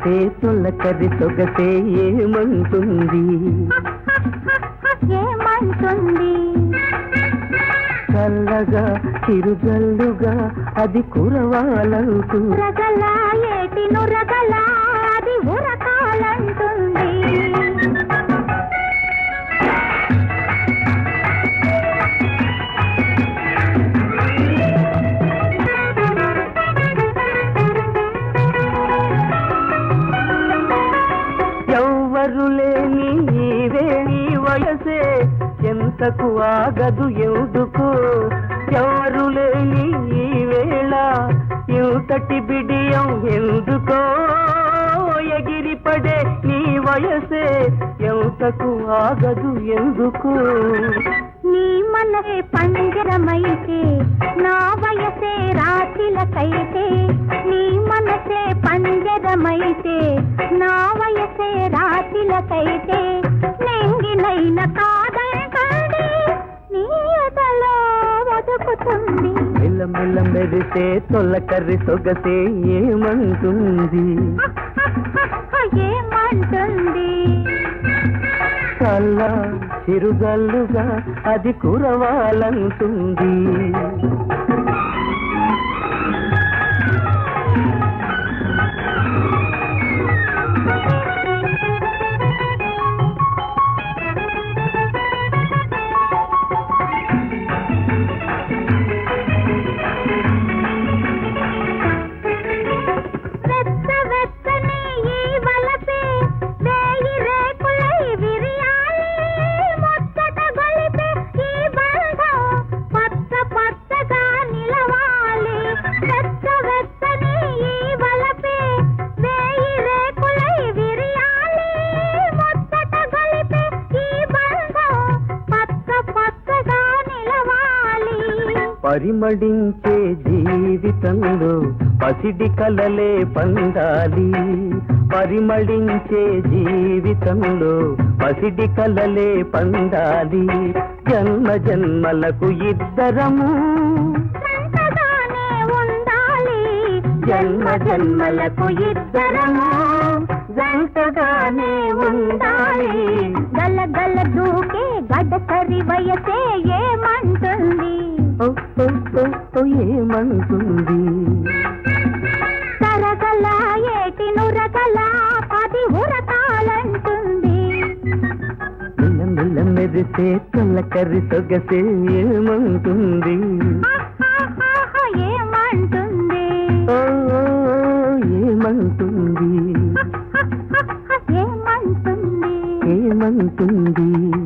మెరిసే తొలకరి సొగసే ఏమంటుంది? ఏమంటుంది? చల్లగా చిరుజల్లుగా అది కురవాలంటూ రగల ఏటి నురగల? ఎంతకు ఆగదు ఎందుకు? ఎవరు లేని ఈ వేళ ఇంతటి బిడియం ఎందుకో? ఎగిరి పడే నీ వయసే ఎంతకు ఆగదు ఎందుకు? నీ మనసే పంజరమైతే నా వయసే రాశిలకైతే నీ మనసే పంజరమైతే నా వయసే రాశిలకైతే నెంగినైన కాలం మెల్లమెల్ల మెరిసే తొలకర్రి సొగసే ఏమంటుంది? ఏమంటుంది? చల్ల చిరుగల్లుగా అది కురవాలంటుంది. పరిమళించే జీవితంలో పసిడి కలలే పండాలి పరిమళించే జీవితంలో పసిడి కలలే పండాలి జన్మ జన్మలకు ఇద్దరము ఉండాలి. జన్మ జన్మలకు ఇద్దరము జంటగానే ఉండాలి. గల గల దూకే గడసరి వయసే తొత్తు ఏమనుకుంది తరగల ఏటి నురగల పది ఉరతాలంటుంది. మిల్ల మిల్ల తొల్ల కర్రి సొగసే ఏమంటుంది. ఏమంటుంది? ఓ ఏమంటుంది? ఏమంటుంది? ఏమంటుంది?